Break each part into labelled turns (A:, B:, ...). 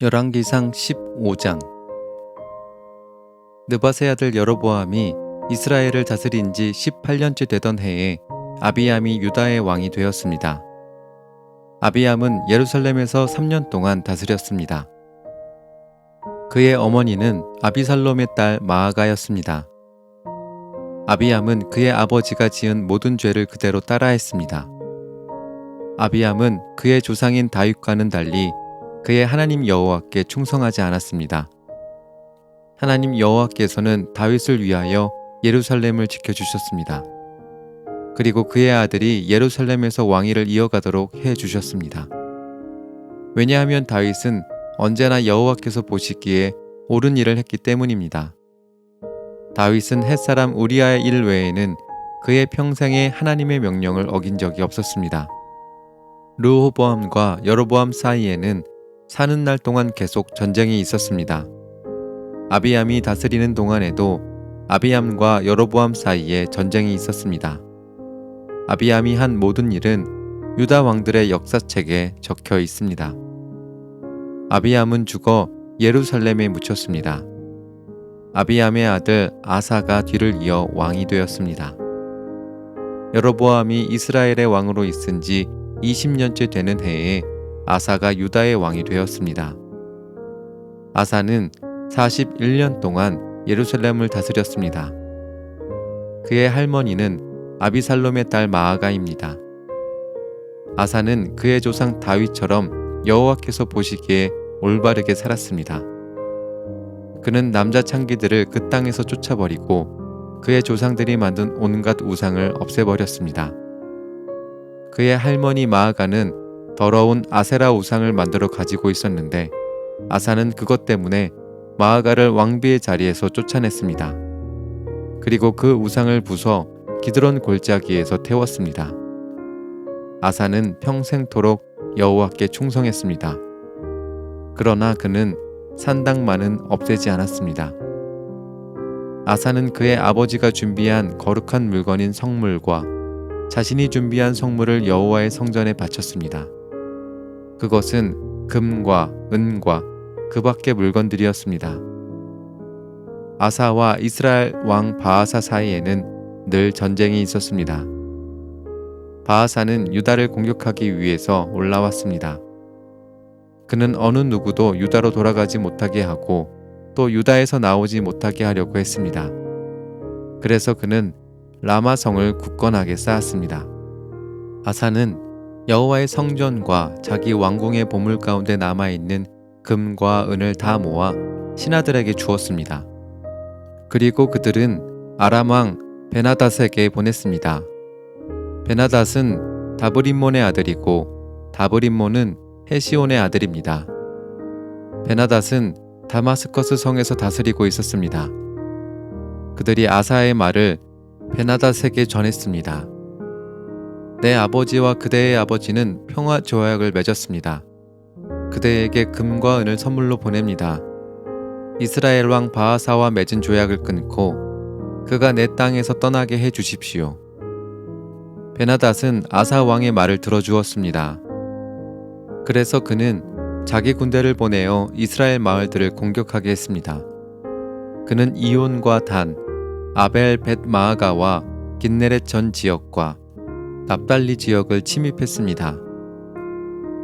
A: 열왕기상 15장 느바세 아들 여로보암이 이스라엘을 다스린 지 18년째 되던 해에 아비암이 유다의 왕이 되었습니다. 아비암은 예루살렘에서 3년 동안 다스렸습니다. 그의 어머니는 아비살롬의 딸 마아가였습니다. 아비암은 그의 아버지가 지은 모든 죄를 그대로 따라했습니다. 아비암은 그의 조상인 다윗과는 달리 그의 하나님 여호와께 충성하지 않았습니다. 하나님 여호와께서는 다윗을 위하여 예루살렘을 지켜주셨습니다. 그리고 그의 아들이 예루살렘에서 왕위를 이어가도록 해 주셨습니다. 왜냐하면 다윗은 언제나 여호와께서 보시기에 옳은 일을 했기 때문입니다. 다윗은 햇사람 우리아의 일 외에는 그의 평생에 하나님의 명령을 어긴 적이 없었습니다. 르호보암과 여로보암 사이에는 사는 날 동안 계속 전쟁이 있었습니다. 아비암이 다스리는 동안에도 아비암과 여로보암 사이에 전쟁이 있었습니다. 아비암이 한 모든 일은 유다 왕들의 역사책에 적혀 있습니다. 아비암은 죽어 예루살렘에 묻혔습니다. 아비암의 아들 아사가 뒤를 이어 왕이 되었습니다. 여로보암이 이스라엘의 왕으로 있은 지 20년째 되는 해에 아사가 유다의 왕이 되었습니다. 아사는 41년 동안 예루살렘을 다스렸습니다. 그의 할머니는 아비살롬의 딸 마아가입니다. 아사는 그의 조상 다윗처럼 여호와께서 보시기에 올바르게 살았습니다. 그는 남자 창기들을 그 땅에서 쫓아버리고 그의 조상들이 만든 온갖 우상을 없애버렸습니다. 그의 할머니 마아가는 더러운 아세라 우상을 만들어 가지고 있었는데 아사는 그것 때문에 마아가를 왕비의 자리에서 쫓아냈습니다. 그리고 그 우상을 부숴 기드론 골짜기에서 태웠습니다. 아사는 평생토록 여호와께 충성했습니다. 그러나 그는 산당만은 없애지 않았습니다. 아사는 그의 아버지가 준비한 거룩한 물건인 성물과 자신이 준비한 성물을 여호와의 성전에 바쳤습니다. 그것은 금과 은과 그 밖의 물건들이었습니다. 아사와 이스라엘 왕 바하사 사이에는 늘 전쟁이 있었습니다. 바하사는 유다를 공격하기 위해서 올라왔습니다. 그는 어느 누구도 유다로 돌아가지 못하게 하고 또 유다에서 나오지 못하게 하려고 했습니다. 그래서 그는 라마성을 굳건하게 쌓았습니다. 아사는 여호와의 성전과 자기 왕궁의 보물 가운데 남아 있는 금과 은을 다 모아 신하들에게 주었습니다. 그리고 그들은 아람 왕 베나닷에게 보냈습니다. 베나닷은 다브림몬의 아들이고 다브림몬은 헤시온의 아들입니다. 베나닷은 다마스커스 성에서 다스리고 있었습니다. 그들이 아사의 말을 베나닷에게 전했습니다. 내 아버지와 그대의 아버지는 평화 조약을 맺었습니다. 그대에게 금과 은을 선물로 보냅니다. 이스라엘 왕 바하사와 맺은 조약을 끊고 그가 내 땅에서 떠나게 해 주십시오. 베나닷은 아사 왕의 말을 들어주었습니다. 그래서 그는 자기 군대를 보내어 이스라엘 마을들을 공격하게 했습니다. 그는 이온과 단, 아벨 벳 마아가와 긴네렛 전 지역과 납달리 지역을 침입했습니다.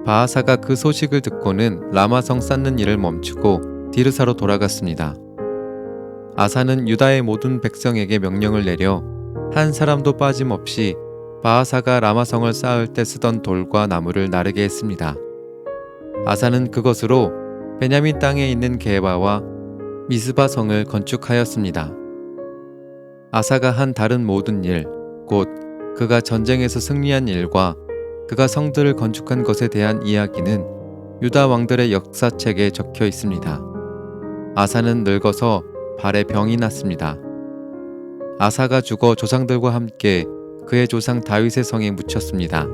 A: 바하사가 그 소식을 듣고는 라마성 쌓는 일을 멈추고 디르사로 돌아갔습니다. 아사는 유다의 모든 백성에게 명령을 내려 한 사람도 빠짐없이 바하사가 라마성을 쌓을 때 쓰던 돌과 나무를 나르게 했습니다. 아사는 그것으로 베냐민 땅에 있는 게바와 미스바 성을 건축하였습니다. 아사가 한 다른 모든 일, 곧 그가 전쟁에서 승리한 일과 그가 성들을 건축한 것에 대한 이야기는 유다 왕들의 역사책에 적혀 있습니다. 아사는 늙어서 발에 병이 났습니다. 아사가 죽어 조상들과 함께 그의 조상 다윗의 성에 묻혔습니다.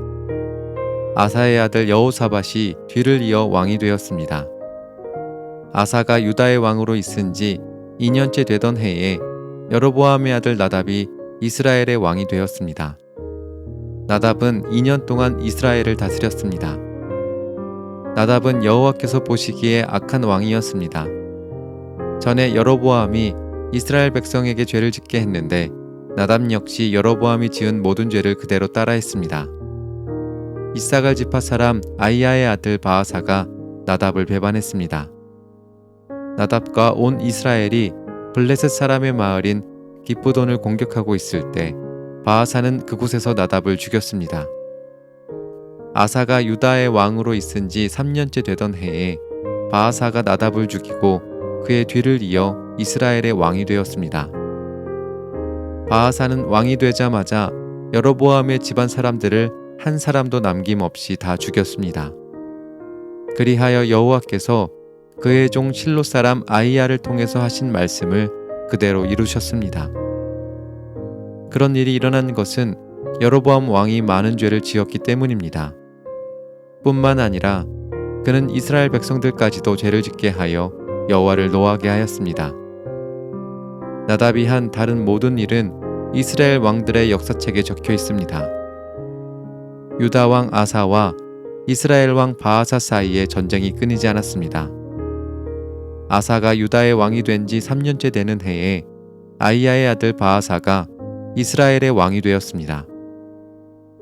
A: 아사의 아들 여호사밧이 뒤를 이어 왕이 되었습니다. 아사가 유다의 왕으로 있은 지 2년째 되던 해에 여로보암의 아들 나답이 이스라엘의 왕이 되었습니다. 나답은 2년 동안 이스라엘을 다스렸습니다. 나답은 여호와께서 보시기에 악한 왕이었습니다. 전에 여로보암이 이스라엘 백성에게 죄를 짓게 했는데 나답 역시 여로보암이 지은 모든 죄를 그대로 따라했습니다. 이사갈 지파 사람 아이야의 아들 바하사가 나답을 배반했습니다. 나답과 온 이스라엘이 블레셋 사람의 마을인 기쁘돈을 공격하고 있을 때 바하사는 그곳에서 나답을 죽였습니다. 아사가 유다의 왕으로 있은 지 3년째 되던 해에 바하사가 나답을 죽이고 그의 뒤를 이어 이스라엘의 왕이 되었습니다. 바하사는 왕이 되자마자 여로보암의 집안 사람들을 한 사람도 남김없이 다 죽였습니다. 그리하여 여호와께서 그의 종 실로 사람 아이야를 통해서 하신 말씀을 그대로 이루셨습니다. 그런 일이 일어난 것은 여로보암 왕이 많은 죄를 지었기 때문입니다. 뿐만 아니라 그는 이스라엘 백성들까지도 죄를 짓게 하여 여호와를 노하게 하였습니다. 나답이 한 다른 모든 일은 이스라엘 왕들의 역사책에 적혀 있습니다. 유다 왕 아사와 이스라엘 왕 바하사 사이에 전쟁이 끊이지 않았습니다. 아사가 유다의 왕이 된 지 3년째 되는 해에 아이야의 아들 바하사가 이스라엘의 왕이 되었습니다.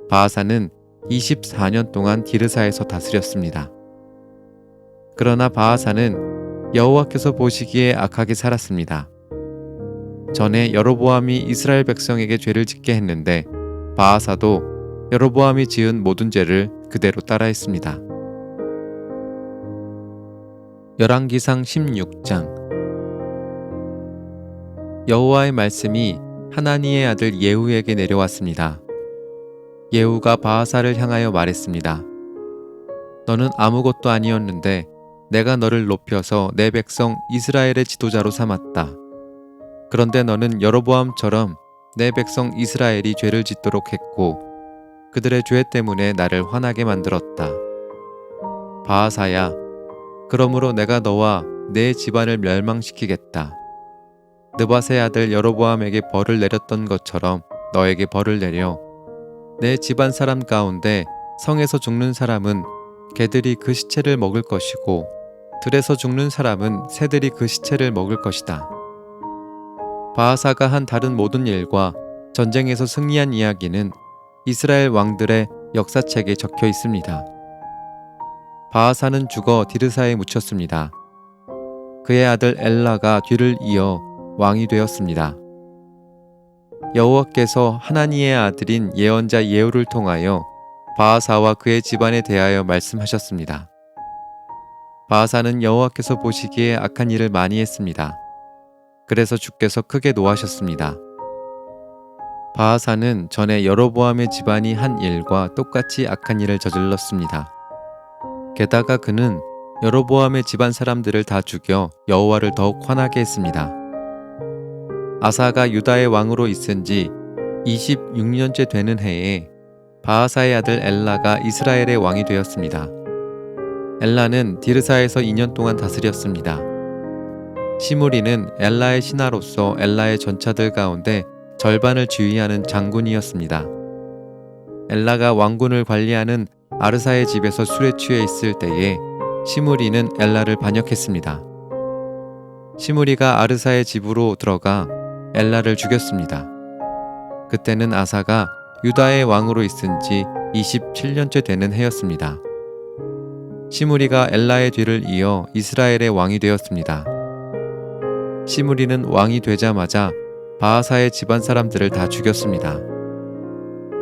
A: 바하사는 24년 동안 디르사에서 다스렸습니다. 그러나 바하사는 여호와께서 보시기에 악하게 살았습니다. 전에 여로보암이 이스라엘 백성에게 죄를 짓게 했는데 바하사도 여로보암이 지은 모든 죄를 그대로 따라했습니다. 열왕기상 16장 여호와의 말씀이 하나니의 아들 예후에게 내려왔습니다. 예후가 바하사를 향하여 말했습니다. 너는 아무것도 아니었는데 내가 너를 높여서 내 백성 이스라엘의 지도자로 삼았다. 그런데 너는 여로보암처럼 내 백성 이스라엘이 죄를 짓도록 했고 그들의 죄 때문에 나를 화나게 만들었다. 바하사야, 그러므로 내가 너와 내 집안을 멸망시키겠다. 느바세 아들 여로보암에게 벌을 내렸던 것처럼 너에게 벌을 내려 내 집안 사람 가운데 성에서 죽는 사람은 개들이 그 시체를 먹을 것이고 들에서 죽는 사람은 새들이 그 시체를 먹을 것이다. 바하사가 한 다른 모든 일과 전쟁에서 승리한 이야기는 이스라엘 왕들의 역사책에 적혀 있습니다. 바하사는 죽어 디르사에 묻혔습니다. 그의 아들 엘라가 뒤를 이어 왕이 되었습니다. 여호와께서 하나니의 아들인 예언자 예후를 통하여 바하사와 그의 집안에 대하여 말씀하셨습니다. 바하사는 여호와께서 보시기에 악한 일을 많이 했습니다. 그래서 주께서 크게 노하셨습니다. 바하사는 전에 여로보암의 집안이 한 일과 똑같이 악한 일을 저질렀습니다. 게다가 그는 여로보암의 집안 사람들을 다 죽여 여호와를 더욱 화나게 했습니다. 아사가 유다의 왕으로 있은 지 26년째 되는 해에 바하사의 아들 엘라가 이스라엘의 왕이 되었습니다. 엘라는 디르사에서 2년 동안 다스렸습니다. 시무리는 엘라의 신하로서 엘라의 전차들 가운데 절반을 지휘하는 장군이었습니다. 엘라가 왕군을 관리하는 아르사의 집에서 술에 취해 있을 때에 시무리는 엘라를 반역했습니다. 시무리가 아르사의 집으로 들어가 엘라를 죽였습니다. 그때는 아사가 유다의 왕으로 있은 지 27년째 되는 해였습니다. 시무리가 엘라의 뒤를 이어 이스라엘의 왕이 되었습니다. 시무리는 왕이 되자마자 바하사의 집안 사람들을 다 죽였습니다.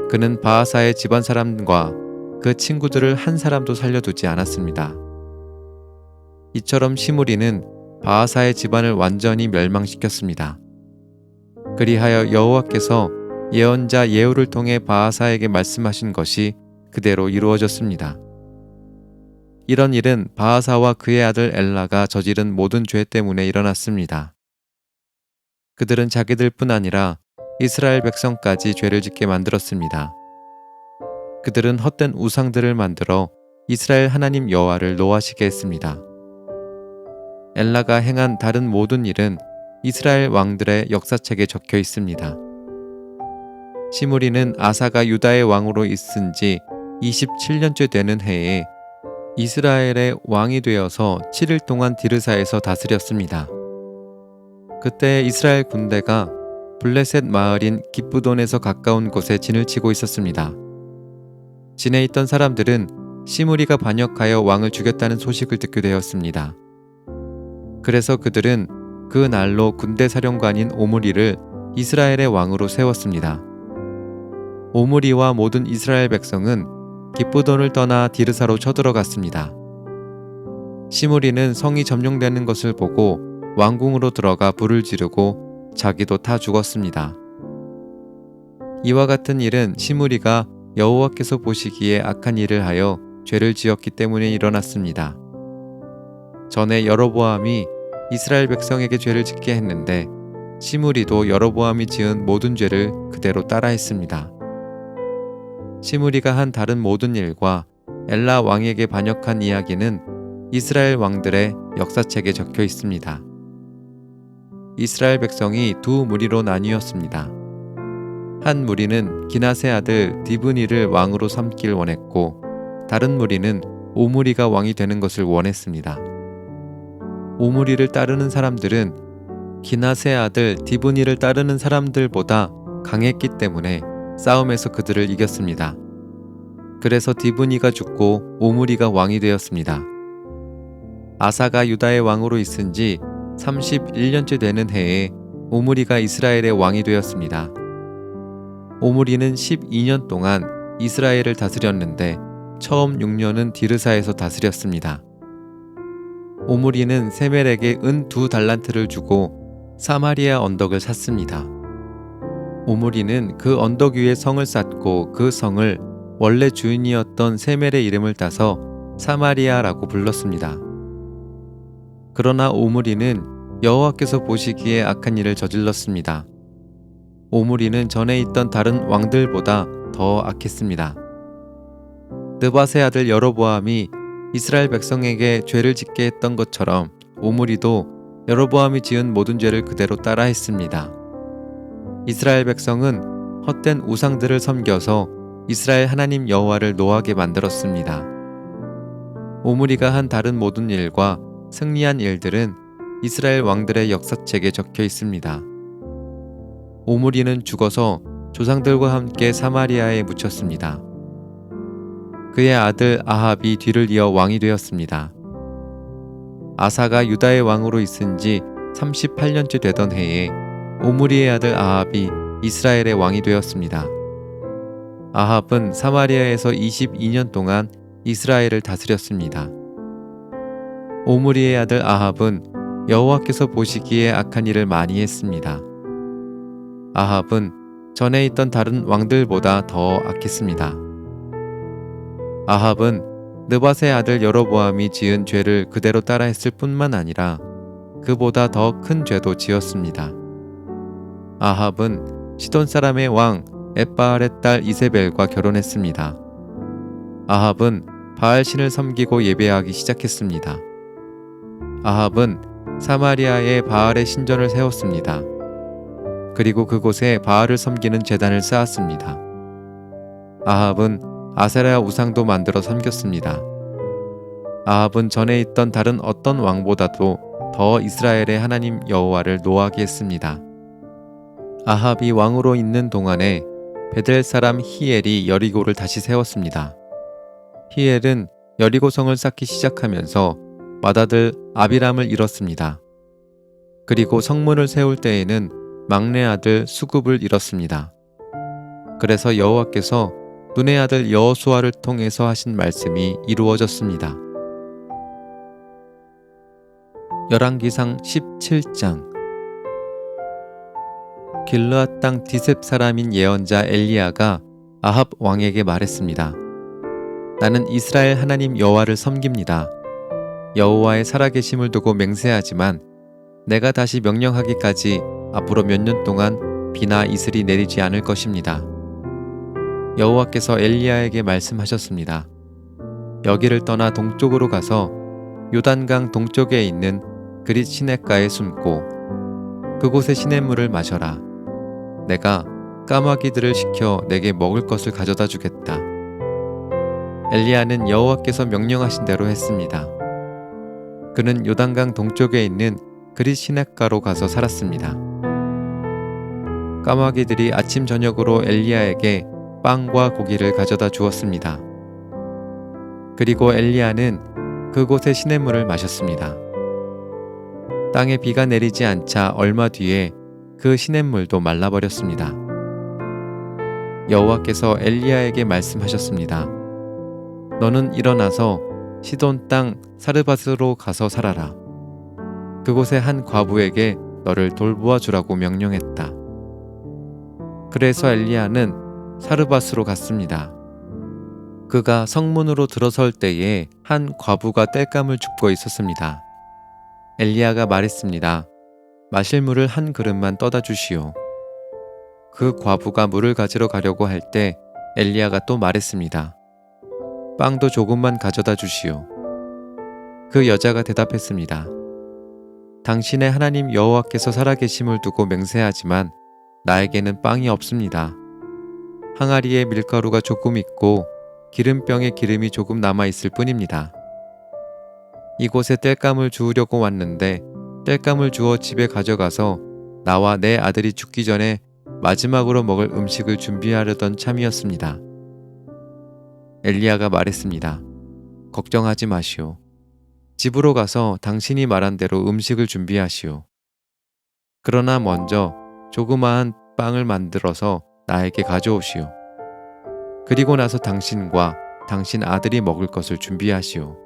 A: 그는 바하사의 집안 사람과 그 친구들을 한 사람도 살려두지 않았습니다. 이처럼 시무리는 바하사의 집안을 완전히 멸망시켰습니다. 그리하여 여호와께서 예언자 예후를 통해 바하사에게 말씀하신 것이 그대로 이루어졌습니다. 이런 일은 바하사와 그의 아들 엘라가 저지른 모든 죄 때문에 일어났습니다. 그들은 자기들뿐 아니라 이스라엘 백성까지 죄를 짓게 만들었습니다. 그들은 헛된 우상들을 만들어 이스라엘 하나님 여호와를 노하시게 했습니다. 엘라가 행한 다른 모든 일은 이스라엘 왕들의 역사책에 적혀 있습니다. 시무리는 아사가 유다의 왕으로 있은 지 27년째 되는 해에 이스라엘의 왕이 되어서 7일 동안 디르사에서 다스렸습니다. 그때 이스라엘 군대가 블레셋 마을인 기쁘돈에서 가까운 곳에 진을 치고 있었습니다. 진에 있던 사람들은 시므리가 반역하여 왕을 죽였다는 소식을 듣게 되었습니다. 그래서 그들은 그 날로 군대 사령관인 오므리를 이스라엘의 왕으로 세웠습니다. 오므리와 모든 이스라엘 백성은 기쁘돈을 떠나 디르사로 쳐들어갔습니다. 시므리는 성이 점령되는 것을 보고 왕궁으로 들어가 불을 지르고 자기도 타 죽었습니다. 이와 같은 일은 시므리가 여호와께서 보시기에 악한 일을 하여 죄를 지었기 때문에 일어났습니다. 전에 여로보암이 이스라엘 백성에게 죄를 짓게 했는데 시므리도 여로보암이 지은 모든 죄를 그대로 따라했습니다. 시므리가 한 다른 모든 일과 엘라 왕에게 반역한 이야기는 이스라엘 왕들의 역사책에 적혀 있습니다. 이스라엘 백성이 두 무리로 나뉘었습니다. 한 무리는 기나세 아들 디브니를 왕으로 삼길 원했고 다른 무리는 오므리가 왕이 되는 것을 원했습니다. 오므리를 따르는 사람들은 기나세 아들 디브니를 따르는 사람들보다 강했기 때문에 싸움에서 그들을 이겼습니다. 그래서 디브니가 죽고 오므리가 왕이 되었습니다. 아사가 유다의 왕으로 있은 지 31년째 되는 해에 오므리가 이스라엘의 왕이 되었습니다. 오므리는 12년 동안 이스라엘을 다스렸는데 처음 6년은 디르사에서 다스렸습니다. 오므리는 세멜에게 은 두 달란트를 주고 사마리아 언덕을 샀습니다. 오므리는 그 언덕 위에 성을 쌓고 그 성을 원래 주인이었던 세멜의 이름을 따서 사마리아라고 불렀습니다. 그러나 오므리는 여호와께서 보시기에 악한 일을 저질렀습니다. 오므리는 전에 있던 다른 왕들보다 더 악했습니다. 느바세 아들 여로보암이 이스라엘 백성에게 죄를 짓게 했던 것처럼 오므리도 여로보암이 지은 모든 죄를 그대로 따라 했습니다. 이스라엘 백성은 헛된 우상들을 섬겨서 이스라엘 하나님 여호와를 노하게 만들었습니다. 오므리가 한 다른 모든 일과 승리한 일들은 이스라엘 왕들의 역사책에 적혀 있습니다. 오므리는 죽어서 조상들과 함께 사마리아에 묻혔습니다. 그의 아들 아합이 뒤를 이어 왕이 되었습니다. 아사가 유다의 왕으로 있은 지 38년째 되던 해에 오므리의 아들 아합이 이스라엘의 왕이 되었습니다. 아합은 사마리아에서 22년 동안 이스라엘을 다스렸습니다. 오므리의 아들 아합은 여호와께서 보시기에 악한 일을 많이 했습니다. 아합은 전에 있던 다른 왕들보다 더 악했습니다. 아합은 느바세 아들 여로보암이 지은 죄를 그대로 따라했을 뿐만 아니라 그보다 더 큰 죄도 지었습니다. 아합은 시돈 사람의 왕 에바알의 딸 이세벨과 결혼했습니다. 아합은 바알 신을 섬기고 예배하기 시작했습니다. 아합은 사마리아에 바알의 신전을 세웠습니다. 그리고 그곳에 바알을 섬기는 제단을 쌓았습니다. 아합은 아세라 우상도 만들어 섬겼습니다. 아합은 전에 있던 다른 어떤 왕보다도 더 이스라엘의 하나님 여호와를 노하게 했습니다. 아합이 왕으로 있는 동안에 베델 사람 히엘이 여리고를 다시 세웠습니다. 히엘은 여리고성을 쌓기 시작하면서 맏아들 아비람을 잃었습니다. 그리고 성문을 세울 때에는 막내 아들 수굽을 잃었습니다. 그래서 여호와께서 눈의 아들 여호수아를 통해서 하신 말씀이 이루어졌습니다. 열왕기상 17장 길르앗 땅 디셉 사람인 예언자 엘리야가 아합 왕에게 말했습니다. 나는 이스라엘 하나님 여호와를 섬깁니다. 여호와의 살아계심을 두고 맹세하지만 내가 다시 명령하기까지 앞으로 몇 년 동안 비나 이슬이 내리지 않을 것입니다. 여호와께서 엘리야에게 말씀하셨습니다. 여기를 떠나 동쪽으로 가서 요단강 동쪽에 있는 그릿 시냇가에 숨고 그곳의 시냇물을 마셔라. 내가 까마귀들을 시켜 내게 먹을 것을 가져다 주겠다. 엘리야는 여호와께서 명령하신 대로 했습니다. 그는 요단강 동쪽에 있는 그릿 시냇가로 가서 살았습니다. 까마귀들이 아침 저녁으로 엘리야에게 빵과 고기를 가져다 주었습니다. 그리고 엘리야는 그곳의 시냇물을 마셨습니다. 땅에 비가 내리지 않자 얼마 뒤에 그 시냇물도 말라버렸습니다. 여호와께서 엘리야에게 말씀하셨습니다. 너는 일어나서 시돈 땅 사르밧으로 가서 살아라. 그곳의 한 과부에게 너를 돌보아 주라고 명령했다. 그래서 엘리야는 사르밧으로 갔습니다. 그가 성문으로 들어설 때에 한 과부가 땔감을 줍고 있었습니다. 엘리야가 말했습니다. 마실 물을 한 그릇만 떠다 주시오. 그 과부가 물을 가지러 가려고 할 때 엘리야가 또 말했습니다. 빵도 조금만 가져다 주시오. 그 여자가 대답했습니다. 당신의 하나님 여호와께서 살아계심을 두고 맹세하지만 나에게는 빵이 없습니다. 항아리에 밀가루가 조금 있고 기름병에 기름이 조금 남아 있을 뿐입니다. 이곳에 땔감을 주우려고 왔는데 땔감을 주어 집에 가져가서 나와 내 아들이 죽기 전에 마지막으로 먹을 음식을 준비하려던 참이었습니다. 엘리야가 말했습니다. 걱정하지 마시오. 집으로 가서 당신이 말한 대로 음식을 준비하시오. 그러나 먼저 조그마한 빵을 만들어서 나에게 가져오시오. 그리고 나서 당신과 당신 아들이 먹을 것을 준비하시오.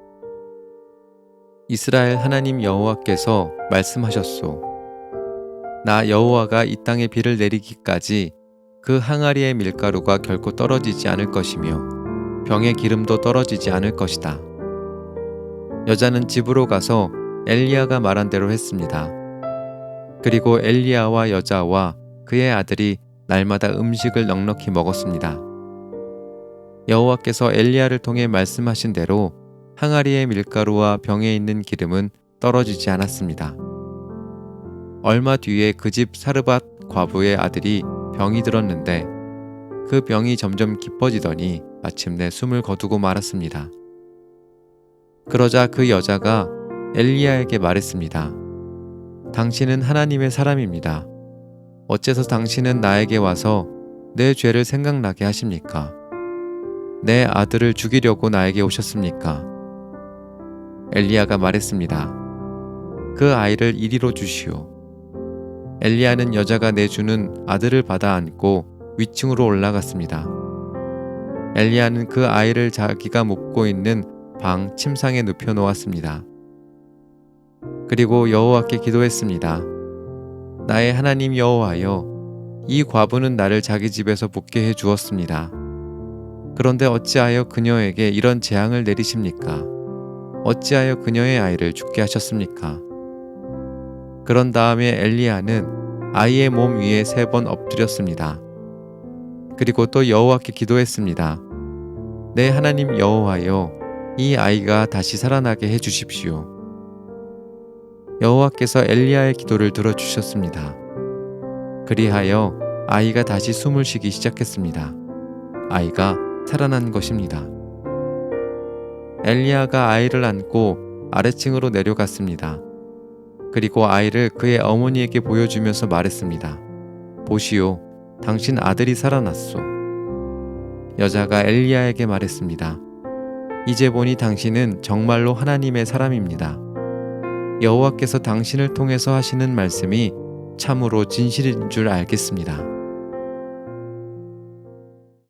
A: 이스라엘 하나님 여호와께서 말씀하셨소. 나 여호와가 이 땅에 비를 내리기까지 그 항아리의 밀가루가 결코 떨어지지 않을 것이며 병의 기름도 떨어지지 않을 것이다. 여자는 집으로 가서 엘리야가 말한 대로 했습니다. 그리고 엘리야와 여자와 그의 아들이 날마다 음식을 넉넉히 먹었습니다. 여호와께서 엘리야를 통해 말씀하신 대로 항아리의 밀가루와 병에 있는 기름은 떨어지지 않았습니다. 얼마 뒤에 그 집 사르밧 과부의 아들이 병이 들었는데 그 병이 점점 깊어지더니 마침내 숨을 거두고 말았습니다. 그러자 그 여자가 엘리야에게 말했습니다. 당신은 하나님의 사람입니다. 어째서 당신은 나에게 와서 내 죄를 생각나게 하십니까? 내 아들을 죽이려고 나에게 오셨습니까? 엘리야가 말했습니다. 그 아이를 이리로 주시오. 엘리야는 여자가 내주는 아들을 받아 안고 위층으로 올라갔습니다. 엘리야는 그 아이를 자기가 묵고 있는 방 침상에 눕혀 놓았습니다. 그리고 여호와께 기도했습니다. 나의 하나님 여호와여, 이 과부는 나를 자기 집에서 묵게 해 주었습니다. 그런데 어찌하여 그녀에게 이런 재앙을 내리십니까? 어찌하여 그녀의 아이를 죽게 하셨습니까? 그런 다음에 엘리야는 아이의 몸 위에 세 번 엎드렸습니다. 그리고 또 여호와께 기도했습니다. 내 하나님 여호와여, 이 아이가 다시 살아나게 해 주십시오. 여호와께서 엘리야의 기도를 들어주셨습니다. 그리하여 아이가 다시 숨을 쉬기 시작했습니다. 아이가 살아난 것입니다. 엘리야가 아이를 안고 아래층으로 내려갔습니다. 그리고 아이를 그의 어머니에게 보여주면서 말했습니다. 보시오, 당신 아들이 살아났소. 여자가 엘리야에게 말했습니다. 이제 보니 당신은 정말로 하나님의 사람입니다. 여호와께서 당신을 통해서 하시는 말씀이 참으로 진실인 줄 알겠습니다.